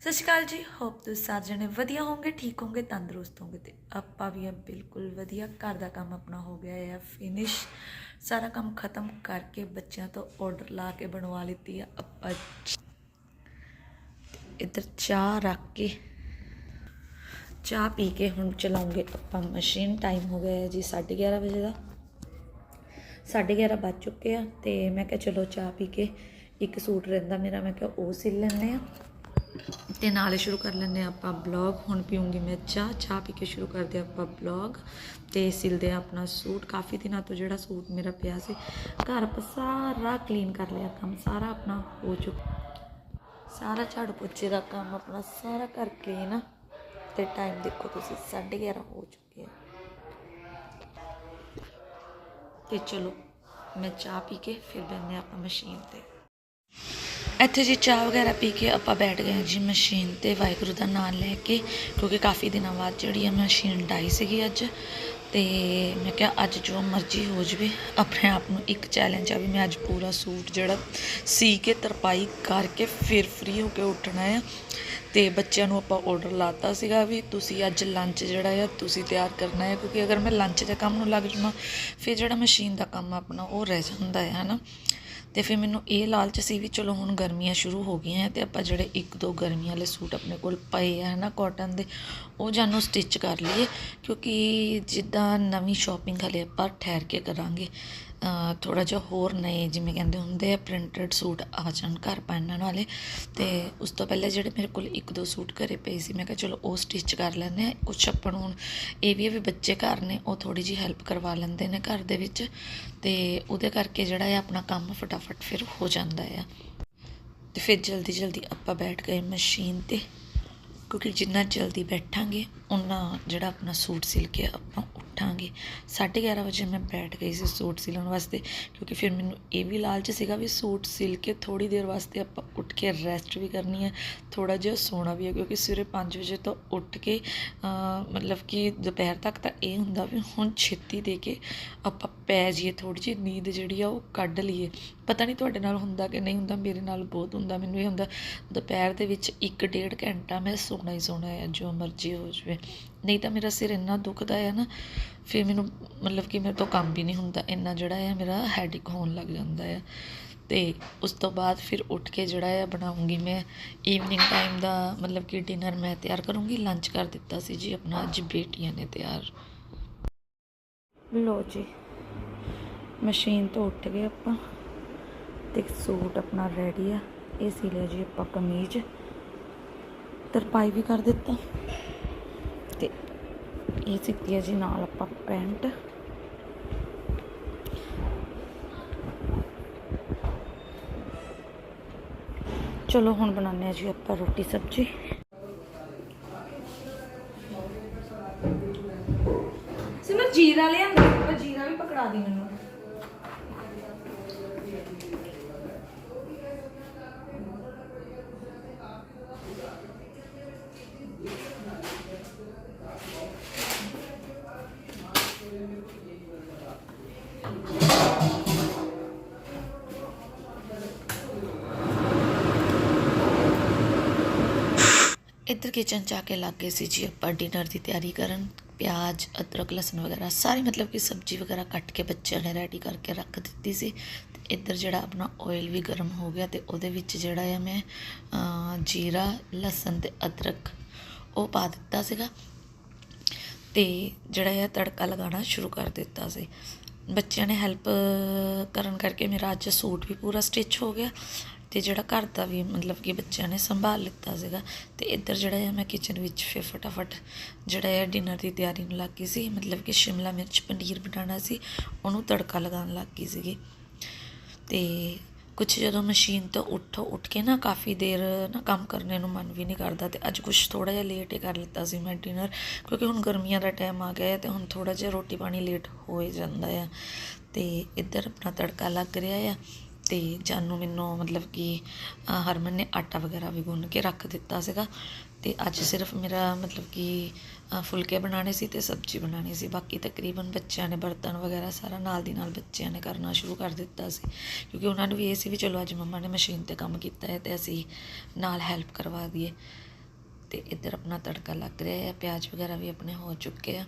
ਸਤਿ ਸ਼੍ਰੀ ਅਕਾਲ ਜੀ ਹੋਪ ਤੁਸੀਂ ਸਾਰੇ ਜਣੇ ਵਧੀਆ ਹੋਵੋਗੇ, ਠੀਕ ਹੋਵੋਗੇ, ਤੰਦਰੁਸਤ ਹੋਵੋਗੇ ਤੇ ਆਪਾਂ ਵੀ ਆ ਬਿਲਕੁਲ ਵਧੀਆ, ਘਰ ਦਾ ਕੰਮ ਆਪਣਾ ਹੋ ਗਿਆ ਹੈ ਫਿਨਿਸ਼ ਸਾਰਾ ਕੰਮ ਖਤਮ ਕਰਕੇ ਬੱਚਿਆਂ ਤੋਂ ਆਰਡਰ ਲਾ ਕੇ ਬਣਵਾ ਲਿੱਤੀ ਆ ਆਪਾਂ। ਇੱਧਰ ਚਾਹ ਰੱਖ ਕੇ, ਚਾਹ ਪੀ ਕੇ ਹੁਣ ਚਲਾਉਂਗੇ ਆਪਾਂ ਮਸ਼ੀਨ ਟਾਈਮ ਹੋ ਗਿਆ ਹੈ ਜੀ 11:30 ਵਜੇ ਦਾ। 11:30 ਵੱਜ ਚੁੱਕੇ ਆ ਤੇ ਮੈਂ ਕਿਹਾ ਚਲੋ ਚਾਹ ਪੀ ਕੇ ਇੱਕ ਸੂਟ ਰਹਿੰਦਾ ਮੇਰਾ, ਮੈਂ ਕਿਹਾ ਉਹ ਸਿਲ ਲੈਂਦੇ ਆ। ਤੇ ਨਾਲੇ ਸ਼ੁਰੂ ਕਰ ਲੈਂਦੇ ਆ ਆਪਾਂ ਬਲੌਗ ਹੁਣ ਪੀਉਂਗੀ ਮੈਂ ਚਾਹ ਚਾਹ ਪੀ ਕੇ ਸ਼ੁਰੂ ਕਰਦੇ ਆ ਆਪਾਂ ਬਲੌਗ ਤੇ ਸਿਲਦੇ ਆ ਆਪਣਾ ਸੂਟ। ਕਾਫੀ ਦਿਨਾਂ ਤੋਂ ਜਿਹੜਾ ਸੂਟ ਮੇਰਾ ਪਿਆ ਸੀ, ਘਰ ਆਪਾਂ ਸਾਰਾ ਕਲੀਨ ਕਰ ਲਿਆ ਕੰਮ, ਸਾਰਾ ਆਪਣਾ ਹੋ ਚੁੱਕਾ, ਸਾਰਾ ਝਾੜੂ ਪੋਚੇ ਦਾ ਕੰਮ ਆਪਣਾ ਸਾਰਾ ਕਰ ਕਲੀਨ ਤੇ ਟਾਈਮ ਦੇਖੋ ਤੁਸੀਂ 11:30 ਹੋ ਚੁੱਕੇ ਆ। ਤੇ ਚਲੋ, ਮੈਂ ਚਾਹ ਪੀ ਕੇ ਫਿਰ ਬੰਨੇ ਆਪਾਂ ਮਸ਼ੀਨ ਤੇ। ਇੱਥੇ ਜੀ ਚਾਹ ਵਗੈਰਾ ਪੀ ਕੇ ਆਪਾਂ ਬੈਠ ਗਏ ਹਾਂ ਜੀ ਮਸ਼ੀਨ ਤੇ, ਵਾਹਿਗੁਰੂ ਦਾ ਨਾਮ ਲੈ ਕੇ, ਕਿਉਂਕਿ ਕਾਫੀ ਦਿਨਾਂ ਬਾਅਦ ਜਿਹੜੀ ਆ ਮਸ਼ੀਨ ਡਾਈ ਸੀਗੀ ਅੱਜ। ਤੇ ਮੈਂ ਕਿਹਾ ਅੱਜ ਜੋ ਮਰਜ਼ੀ ਹੋ ਜਵੇ, ਆਪਣੇ ਆਪ ਨੂੰ ਇੱਕ ਚੈਲੰਜ ਆ ਵੀ ਮੈਂ ਅੱਜ ਪੂਰਾ ਸੂਟ ਜਿਹੜਾ ਸੀ ਕੇ ਤਰਪਾਈ ਕਰਕੇ ਫਿਰ ਫ੍ਰੀ ਹੋ ਕੇ ਉੱਠਣਾ ਆ। ਤੇ ਬੱਚਿਆਂ ਨੂੰ ਆਪਾਂ ਆਰਡਰ ਲਾਤਾ ਸੀਗਾ ਵੀ ਤੁਸੀਂ ਅੱਜ ਲੰਚ ਜਿਹੜਾ ਆ, ਤੁਸੀਂ ਤਿਆਰ ਕਰਨਾ ਹੈ ਕਿਉਂਕਿ ਅਗਰ ਮੈਂ ਲੰਚ ਦੇ ਕੰਮ ਨੂੰ ਲੱਗ ਜਾਵਾਂ, ਫਿਰ ਜਿਹੜਾ ਮਸ਼ੀਨ ਦਾ ਕੰਮ ਆਪਣਾ ਉਹ ਰਹਿ ਜਾਂਦਾ ਹੈ ਹਨਾ। ਤੇ ਫਿਰ ਮੈਨੂੰ ਇਹ ਲਾਲਚ ਸੀ ਵੀ ਚਲੋ ਹੁਣ ਗਰਮੀਆਂ ਸ਼ੁਰੂ ਹੋ ਗਈਆਂ ਤੇ ਆਪਾਂ ਜਿਹੜੇ ਇੱਕ ਦੋ ਗਰਮੀਆਂ ਵਾਲੇ ਸੂਟ ਆਪਣੇ ਕੋਲ ਪਏ ਆ ਨਾ ਕਾਟਨ ਦੇ, ਉਹ ਜਾਨੂੰ ਸਟਿਚ ਕਰ ਲਈਏ ਕਿਉਂਕਿ ਜਿੱਦਾਂ ਨਵੀਂ ਸ਼ਾਪਿੰਗ ਹਲੇ ਆਪਾਂ ਠਹਿਰ ਕੇ ਕਰਾਂਗੇ ਥੋੜਾ ਜਿਹਾ ਹੋਰ ਨਏ ਜਿਵੇਂ ਕਹਿੰਦੇ ਹੁੰਦੇ ਆ ਪ੍ਰਿੰਟਡ ਸੂਟ ਆ ਜਾਣ ਘਰ ਪਹਿਨਣ ਵਾਲੇ। ਤੇ ਉਸ ਤੋਂ ਪਹਿਲੇ ਜਿਹੜੇ ਮੇਰੇ ਕੋਲ ਇੱਕ ਦੋ ਸੂਟ ਘਰੇ ਪਏ ਸੀ, ਮੈਂ ਕਿਹਾ ਚਲੋ ਉਹ ਸਟਿਚ ਕਰ ਲੈਂਦੇ ਆ ਕੁਛ ਆਪਾਂ ਨੂੰ ਹੁਣ ਇਹ ਵੀ ਆ ਵੀ ਬੱਚੇ ਘਰ ਨੇ, ਉਹ ਥੋੜੀ ਜੀ ਹੈਲਪ ਕਰਵਾ ਲੈਂਦੇ ਨੇ ਘਰ ਦੇ ਵਿੱਚ। ਤੇ ਉਹਦੇ ਕਰਕੇ ਜਿਹੜਾ ਹੈ ਆਪਣਾ ਕੰਮ ਫਟਾਫਟ ਫਿਰ ਹੋ ਜਾਂਦਾ ਆ। ਤੇ ਫਿਰ ਜਲਦੀ ਜਲਦੀ ਆਪਾਂ ਬੈਠ ਗਏ ਮਸ਼ੀਨ ਤੇ, ਕਿਉਂਕਿ ਜਿੰਨਾ ਜਲਦੀ ਬੈਠਾਂਗੇ ਉਨਾ ਜਿਹੜਾ ਆਪਣਾ ਸੂਟ ਸਿਲ ਕੇ ਆਪਾਂ ਉੱਠਾਂਗੇ। 11:30 ਵਜੇ ਮੈਂ ਬੈਠ ਗਈ ਸੀ ਸੂਟ ਸਿਲਣ ਵਾਸਤੇ, ਕਿਉਂਕਿ ਫਿਰ ਮੈਨੂੰ ਇਹ ਵੀ ਲਾਲਚ ਸੀਗਾ ਵੀ ਸੂਟ ਸਿਲ ਕੇ ਥੋੜੀ ਦੇਰ ਵਾਸਤੇ ਆਪਾਂ ਉੱਠ ਕੇ ਰੈਸਟ ਵੀ ਕਰਨੀ ਹੈ ਥੋੜਾ ਜਿਹਾ ਸੋਣਾ ਵੀ ਹੈ, ਕਿਉਂਕਿ ਸਵੇਰੇ 5 ਵਜੇ ਤੋਂ ਉੱਠ ਕੇ ਮਤਲਬ ਕਿ ਦੁਪਹਿਰ ਤੱਕ ਤਾਂ ਇਹ ਹੁੰਦਾ ਵੀ ਹੁਣ ਛੇਤੀ ਦੇ ਕੇ ਆਪਾਂ ਪੈ ਜਾਈਏ ਥੋੜੀ ਜਿਹੀ, ਨੀਂਦ ਜਿਹੜੀ ਆ ਉਹ ਕੱਢ ਲਈਏ। ਪਤਾ ਨਹੀਂ ਤੁਹਾਡੇ ਨਾਲ ਹੁੰਦਾ ਕਿ ਨਹੀਂ ਹੁੰਦਾ, ਮੇਰੇ ਨਾਲ ਬਹੁਤ ਹੁੰਦਾ, ਮੈਨੂੰ ਇਹ ਹੁੰਦਾ, ਦੁਪਹਿਰ ਦੇ ਵਿੱਚ 1.5 ਘੰਟਾ ਮੈਂ ਸੋਣਾ ਹੀ ਸੋਣਾ ਹੈ, ਜੋ ਮਰਜ਼ੀ ਹੋ ਜਾਵੇ। ਨਹੀਂ ਤਾਂ ਮੇਰਾ ਸਿਰ ਇੰਨਾ ਦੁਖਦਾ ਹੈ ਨਾ, ਫਿਰ ਮੈਨੂੰ ਮਤਲਬ ਕਿ ਮੇਰੇ ਤੋਂ ਕੰਮ ਵੀ ਨਹੀਂ ਹੁੰਦਾ, ਇੰਨਾ ਜਿਹੜਾ ਹੈ ਮੇਰਾ ਹੈਡਿਕ ਹੋਣ ਲੱਗ ਜਾਂਦਾ ਹੈ ਤੇ ਉਸ ਤੋਂ ਬਾਅਦ ਫਿਰ ਉੱਠ ਕੇ ਜਿਹੜਾ ਹੈ ਬਣਾਉਂਗੀ ਮੈਂ ਈਵਨਿੰਗ ਟਾਈਮ ਦਾ ਮਤਲਬ ਕਿ ਡਿਨਰ ਮੈਂ ਤਿਆਰ ਕਰੂੰਗੀ ਲੰਚ ਕਰ ਦਿੱਤਾ ਸੀ ਜੀ ਆਪਣਾ, ਅੱਜ ਬੇਟੀਆਂ ਨੇ ਤਿਆਰ। ਲੋ ਜੀ ਮਸ਼ੀਨ ਤੋਂ ਉੱਠ ਗਏ ਆਪਾਂ ਤੇ ਸੂਟ ਆਪਣਾ ਰੈਡੀ ਆ ਇਹ ਸੀ ਲਿਆ ਜੀ ਆਪਾਂ ਕਮੀਜ਼। ਤਰਪਾਈ ਵੀ ਕਰ ਦਿੱਤਾ। ਤੇ ਇਹ ਸਿੱਤੀ ਹੈ ਜੀ ਨਾਲ ਆਪਾਂ ਪੈਂਟ। ਚਲੋ ਹੁਣ ਬਣਾਉਂਦੇ ਆ ਜੀ ਆਪਾਂ ਰੋਟੀ ਸਬਜ਼ੀ। ਸਿਮਰ ਜੀਰਾ ਲਿਆਂਦਾ ਇੱਧਰ ਕਿਚਨ ਚ ਆ ਕੇ ਲੱਗ ਗਏ ਸੀ ਜੀ ਆਪਾਂ ਡਿਨਰ ਦੀ ਤਿਆਰੀ ਕਰਨ। ਪਿਆਜ਼, ਅਦਰਕ, ਲਸਣ ਵਗੈਰਾ, ਸਾਰੀ ਮਤਲਬ ਕਿ ਸਬਜ਼ੀ ਵਗੈਰਾ ਕੱਟ ਕੇ ਬੱਚਿਆਂ ਨੇ ਰੈਡੀ ਕਰਕੇ ਰੱਖ ਦਿੱਤੀ ਸੀ। ਤੇ ਇੱਧਰ ਜਿਹੜਾ ਆਪਣਾ ਆਇਲ ਵੀ ਗਰਮ ਹੋ ਗਿਆ ਤੇ ਉਹਦੇ ਵਿੱਚ ਜਿਹੜਾ ਆ ਮੈਂ ਜੀਰਾ, ਲਸਣ ਤੇ ਅਦਰਕ ਉਹ ਪਾ ਦਿੱਤਾ ਸੀਗਾ। ਤੇ ਜਿਹੜਾ ਆ ਤੜਕਾ ਲਗਾਉਣਾ ਸ਼ੁਰੂ ਕਰ ਦਿੱਤਾ ਸੀ। ਬੱਚਿਆਂ ਨੇ ਹੈਲਪ ਕਰਨ ਕਰਕੇ ਮੇਰਾ ਅੱਜ ਸੂਟ ਵੀ ਪੂਰਾ ਸਟਿਚ ਹੋ ਗਿਆ। ਤੇ ਜਿਹੜਾ ਘਰ ਦਾ ਵੀ ਮਤਲਬ ਕਿ ਬੱਚਿਆਂ ਨੇ ਸੰਭਾਲ ਲਿੱਤਾ ਸੀਗਾ, ਤੇ ਇੱਧਰ ਜਿਹੜਾ ਆ ਮੈਂ ਕਿਚਨ ਵਿੱਚ ਫਿਰ ਫਟਾਫਟ ਜਿਹੜਾ ਆ ਡਿਨਰ ਦੀ ਤਿਆਰੀ ਨੂੰ ਲੱਗ ਗਈ ਸੀ, ਮਤਲਬ ਕਿ ਸ਼ਿਮਲਾ ਮਿਰਚ, ਪਨੀਰ ਬਣਾਉਣਾ ਸੀ, ਉਹਨੂੰ ਤੜਕਾ ਲਗਾਉਣ ਲੱਗ ਗਈ ਸੀਗੀ। ਤੇ ਕੁਛ ਜਦੋਂ ਮਸ਼ੀਨ ਤੋਂ ਉੱਠੋ, ਉੱਠ ਕੇ ਨਾ ਕਾਫੀ ਦੇਰ ਨਾ ਕੰਮ ਕਰਨੇ ਨੂੰ ਮਨ ਵੀ ਨਹੀਂ ਕਰਦਾ, ਤੇ ਅੱਜ ਕੁਛ ਥੋੜਾ ਜਿਹਾ ਲੇਟ ਹੀ ਕਰ ਲਿੱਤਾ ਸੀ ਮੈਂ ਡਿਨਰ ਕਿਉਂਕਿ ਹੁਣ ਗਰਮੀਆਂ ਦਾ ਟਾਈਮ ਆ ਗਿਆ ਹੈ ਤੇ ਹੁਣ ਥੋੜਾ ਜਿਹਾ ਰੋਟੀ ਪਾਣੀ ਲੇਟ ਹੋ ਹੀ ਜਾਂਦਾ ਆ। ਤੇ ਇੱਧਰ ਆਪਣਾ ਤੜਕਾ ਲੱਗ ਰਿਹਾ ਆ। ਤੇ ਜਾਨੂੰ ਮੈਨੂੰ ਮਤਲਬ ਕਿ ਅ, ਹਰਮਨ ਨੇ ਆਟਾ ਵਗੈਰਾ ਵੀ ਗੁੰਨ ਕੇ ਰੱਖ ਦਿੱਤਾ ਸੀਗਾ। ਤੇ ਅੱਜ ਸਿਰਫ ਮੇਰਾ ਮਤਲਬ ਕਿ ਫੁਲਕੇ ਬਣਾਉਣੇ ਸੀ ਤੇ ਸਬਜ਼ੀ ਬਣਾਉਣੀ ਸੀ। ਬਾਕੀ ਤਕਰੀਬਨ ਬੱਚਿਆਂ ਨੇ ਬਰਤਨ ਵਗੈਰਾ ਸਾਰਾ ਨਾਲ ਦੀ ਨਾਲ ਬੱਚਿਆਂ ਨੇ ਕਰਨਾ ਸ਼ੁਰੂ ਕਰ ਦਿੱਤਾ ਸੀ। ਕਿਉਂਕਿ ਉਹਨਾਂ ਨੂੰ ਵੀ ਇਹ ਸੀ ਵੀ ਚਲੋ ਅੱਜ ਮੰਮਾ ਨੇ ਮਸ਼ੀਨ ਤੇ ਕੰਮ ਕੀਤਾ ਹੈ ਤੇ ਅਸੀਂ ਨਾਲ ਹੈਲਪ ਕਰਵਾ ਦਈਏ। ਤੇ ਇੱਧਰ ਆਪਣਾ ਤੜਕਾ ਲੱਗ ਰਿਹਾ ਹੈ ਪਿਆਜ਼ ਵਗੈਰਾ ਵੀ ਆਪਣੇ ਹੋ ਚੁੱਕੇ ਆ।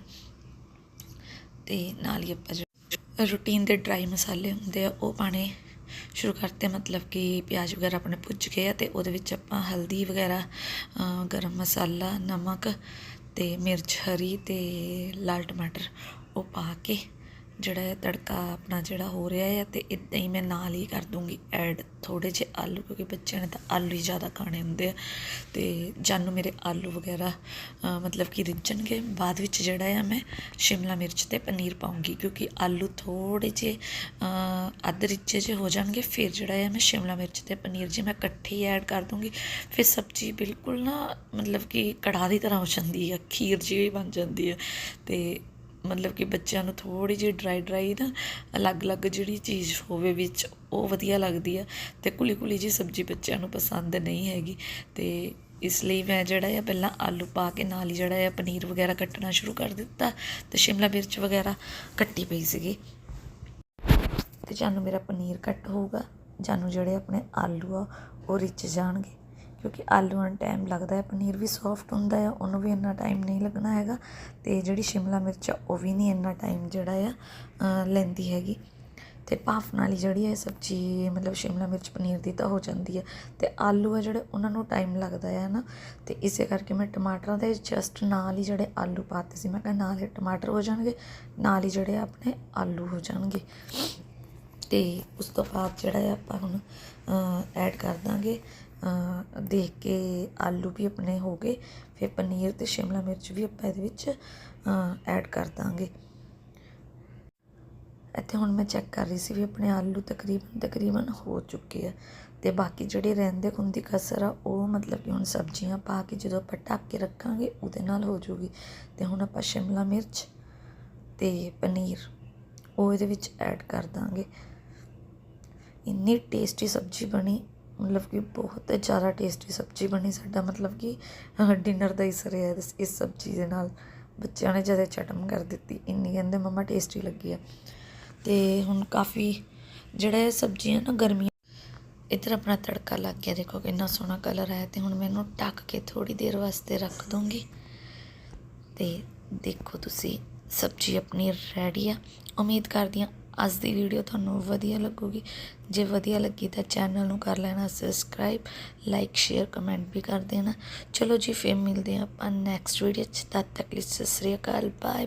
ਤੇ ਨਾਲ ਹੀ ਆਪਾਂ ਜਿਹੜੇ ਰੂਟੀਨ ਦੇ ਡਰਾਈ ਮਸਾਲੇ ਹੁੰਦੇ ਆ ਉਹ ਪਾਣੇ ਸ਼ੁਰੂ ਕਰਤੇ, ਮਤਲਬ ਕਿ ਪਿਆਜ਼ ਵਗੈਰਾ ਆਪਣੇ ਭੁੱਜ ਗਏ ਆ ਤੇ ਉਹਦੇ ਵਿੱਚ ਆਪਾਂ ਹਲਦੀ ਵਗੈਰਾ ਗਰਮ ਮਸਾਲਾ, ਨਮਕ ਤੇ ਮਿਰਚ, ਹਰੀ ਤੇ ਲਾਲ ਟਮਾਟਰ ਉਹ ਪਾ ਕੇ ਜਿਹੜਾ ਹੈ ਤੜਕਾ ਆਪਣਾ ਜਿਹੜਾ ਹੋ ਰਿਹਾ ਹੈ ਤੇ ਇਦਾਂ ਹੀ ਮੈਂ ਨਾਲ ਹੀ ਕਰ ਦੂੰਗੀ ਐਡ ਥੋੜੇ ਜਿਹੇ ਆਲੂ, ਕਿਉਂਕਿ ਬੱਚਿਆਂ ਨੇ ਤਾਂ ਆਲੂ ਹੀ ਜ਼ਿਆਦਾ ਖਾਣੇ ਹੁੰਦੇ ਆ। ਤੇ ਜਾਨੂੰ ਮੇਰੇ ਆਲੂ ਵਗੈਰਾ ਮਤਲਬ ਕਿ ਰਿੱਝਣਗੇ। ਬਾਅਦ ਵਿੱਚ ਜਿਹੜਾ ਹੈ ਮੈਂ ਸ਼ਿਮਲਾ ਮਿਰਚ ਤੇ ਪਨੀਰ ਪਾਉਂਗੀ, ਕਿਉਂਕਿ ਆਲੂ ਥੋੜੇ ਜਿਹੇ ਅੱਧ ਰਿੱਝੇ ਜਿਹੇ ਹੋ ਜਾਣਗੇ। ਫਿਰ ਜਿਹੜਾ ਹੈ ਮੈਂ ਸ਼ਿਮਲਾ ਮਿਰਚ ਤੇ ਪਨੀਰ ਜੀ ਮੈਂ ਇਕੱਠੇ ਹੀ ਐਡ ਕਰ ਦੂੰਗੀ, ਫਿਰ ਸਬਜ਼ੀ ਬਿਲਕੁਲ ਨਾ ਮਤਲਬ ਕਿ ਕੜਾਹ ਦੀ ਤਰ੍ਹਾਂ ਹੋ ਜਾਂਦੀ ਹੈ ਖੀਰ ਜਿਹੀ ਬਣ ਜਾਂਦੀ ਹੈ ਤੇ ਮਤਲਬ ਕਿ ਬੱਚਿਆਂ ਨੂੰ ਥੋੜੀ ਜਿਹੀ ਡਰਾਈ ਡਰਾਈ ਨਾ ਅਲੱਗ-ਅਲੱਗ ਜਿਹੜੀ ਚੀਜ਼ ਹੋਵੇ ਵਿੱਚ, ਉਹ ਵਧੀਆ ਲੱਗਦੀ ਆ ਤੇ ਕੁਲੀ ਕੁਲੀ ਜੀ ਸਬਜ਼ੀ ਬੱਚਿਆਂ ਨੂੰ ਪਸੰਦ ਨਹੀਂ ਹੈਗੀ ਤੇ ਇਸ ਲਈ ਮੈਂ ਜਿਹੜਾ ਆ ਪਹਿਲਾਂ ਆਲੂ ਪਾ ਕੇ ਨਾਲ ਹੀ ਜਿਹੜਾ ਆ ਪਨੀਰ ਵਗੈਰਾ ਕੱਟਣਾ ਸ਼ੁਰੂ ਕਰ ਦਿੱਤਾ ਤੇ ਸ਼ਿਮਲਾ ਮਿਰਚ ਵਗੈਰਾ ਕੱਟੀ ਪਈ ਸੀਗੀ। ਤੇ ਜਾਨੂੰ ਮੇਰਾ ਪਨੀਰ ਕੱਟ ਹੋਊਗਾ, ਜਾਨੂੰ ਜਿਹੜੇ ਆਪਣੇ ਆਲੂ ਆ, ਉਹ ਰਿੱਝ ਜਾਣਗੇ। ਕਿਉਂਕਿ ਆਲੂਆਂ ਨੂੰ ਟਾਈਮ ਲੱਗਦਾ ਹੈ, ਪਨੀਰ ਵੀ ਸੌਫਟ ਹੁੰਦਾ ਹੈ, ਉਹਨੂੰ ਵੀ ਇੰਨਾ ਟਾਈਮ ਨਹੀਂ ਲੱਗਣਾ ਹੈਗਾ ਅਤੇ ਜਿਹੜੀ ਸ਼ਿਮਲਾ ਮਿਰਚ ਆ, ਉਹ ਵੀ ਨਹੀਂ ਇੰਨਾ ਟਾਈਮ ਜਿਹੜਾ ਆ ਲੈਂਦੀ ਹੈਗੀ। ਤੇ ਭਾਫ ਨਾਲ ਹੀ ਜਿਹੜੀ ਹੈ, ਸਬਜ਼ੀ, ਮਤਲਬ ਸ਼ਿਮਲਾ ਮਿਰਚ, ਪਨੀਰ ਦੀ ਤਾਂ ਹੋ ਜਾਂਦੀ ਹੈ। ਤੇ ਆਲੂ ਆ ਜਿਹੜੇ, ਉਹਨਾਂ ਨੂੰ ਟਾਈਮ ਲੱਗਦਾ ਹੈ ਨਾ ਤੇ ਇਸੇ ਕਰਕੇ ਮੈਂ ਟਮਾਟਰਾਂ ਦੇ ਜਸਟ ਨਾਲ ਹੀ ਜਿਹੜੇ ਆਲੂ ਪਾਤੇ ਸੀ, ਮੈਂ ਕਿਹਾ ਨਾਲ ਹੀ ਟਮਾਟਰ ਹੋ ਜਾਣਗੇ, ਨਾਲ ਹੀ ਜਿਹੜੇ ਆਪਣੇ ਆਲੂ ਹੋ ਜਾਣਗੇ। ਤੇ ਉਸ ਤੋਂ ਬਾਅਦ ਜਿਹੜਾ ਹੈ ਆਪਾਂ ਹੁਣ ਐਡ ਕਰ ਦਾਂਗੇ। ਦੇਖ ਕੇ ਆਲੂ ਵੀ ਆਪਣੇ ਹੋ ਗਏ, ਫਿਰ ਪਨੀਰ ਤੇ ਸ਼ਿਮਲਾ ਮਿਰਚ ਵੀ ਆਪਾਂ ਇਹਦੇ ਵਿੱਚ ਐਡ ਕਰ ਦਾਂਗੇ। ਇੱਥੇ ਹੁਣ ਮੈਂ ਚੈੱਕ ਕਰ ਰਹੀ ਸੀ ਵੀ ਆਪਣੇ ਆਲੂ ਤਕਰੀਬਨ ਤਕਰੀਬਨ ਹੋ ਚੁੱਕੇ ਆ। ਤੇ ਬਾਕੀ ਜਿਹੜੇ ਰਹਿੰਦੇ ਖੁੰਦੀ ਕਸਰ ਆ, ਉਹ ਮਤਲਬ ਕਿ ਹੁਣ ਸਬਜ਼ੀਆਂ ਪਾ ਕੇ ਜਦੋਂ ਆਪਾਂ ਢੱਕ ਕੇ ਰੱਖਾਂਗੇ, ਉਹਦੇ ਨਾਲ ਹੋ ਜੂਗੀ। ਤੇ ਹੁਣ ਆਪਾਂ ਸ਼ਿਮਲਾ ਮਿਰਚ ਤੇ ਪਨੀਰ, ਉਹ ਇਹਦੇ ਵਿੱਚ ਐਡ ਕਰ ਦਾਂਗੇ। ਇੰਨੀ ਟੇਸਟੀ ਸਬਜ਼ੀ ਬਣੀ ਮਤਲਬ ਕਿ ਬਹੁਤ ਜ਼ਿਆਦਾ ਟੇਸਟੀ ਸਬਜ਼ੀ ਬਣੀ ਸਾਡਾ, ਮਤਲਬ ਕਿ ਡਿਨਰ ਦਾ ਹੀ ਸਰਿਆ ਇਸ ਸਬਜ਼ੀ ਦੇ ਨਾਲ ਬੱਚਿਆਂ ਨੇ ਜਦੇ ਚਟਮ ਕਰ ਦਿੱਤੀ, ਇੰਨੀ ਕਹਿੰਦੇ ਮਮਾ ਟੇਸਟੀ ਲੱਗੀ ਆ। ਤੇ ਹੁਣ ਕਾਫੀ ਜਿਹੜਾ ਇਹ ਸਬਜ਼ੀਆਂ ਨਾ ਗਰਮੀਆਂ, ਇੱਧਰ ਆਪਣਾ ਤੜਕਾ ਲੱਗ ਗਿਆ, ਦੇਖੋ ਕਿੰਨਾ ਸੋਹਣਾ ਕਲਰ ਆਇਆ ਤੇ ਹੁਣ ਮੈਨੂੰ ਢੱਕ ਕੇ ਥੋੜੀ ਦੇਰ ਵਾਸਤੇ ਰੱਖ ਦੂੰਗੀ ਤੇ ਦੇਖੋ ਤੁਸੀਂ, ਸਬਜ਼ੀ ਆਪਣੀ ਰੈਡੀ ਆ। ਉਮੀਦ ਕਰਦੀ ਹਾਂ ਅੱਜ ਦੀ ਵੀਡੀਓ ਤੁਹਾਨੂੰ ਵਧੀਆ ਲੱਗੂਗੀ। ਜੇ ਵਧੀਆ ਲੱਗੀ ਤਾਂ ਚੈਨਲ ਨੂੰ ਕਰ ਲੈਣਾ ਸਬਸਕ੍ਰਾਈਬ ਲਾਈਕ ਸ਼ੇਅਰ ਕਮੈਂਟ ਵੀ ਕਰ ਦੇਣਾ। ਚਲੋ ਜੀ, ਫੇਰ ਮਿਲਦੇ ਹਾਂ ਆਪਾਂ ਨੈਕਸਟ ਵੀਡੀਓ 'ਚ। ਤਦ ਤੱਕ ਲਈ ਸਤਿ ਸ੍ਰੀ ਅਕਾਲ। Bye bye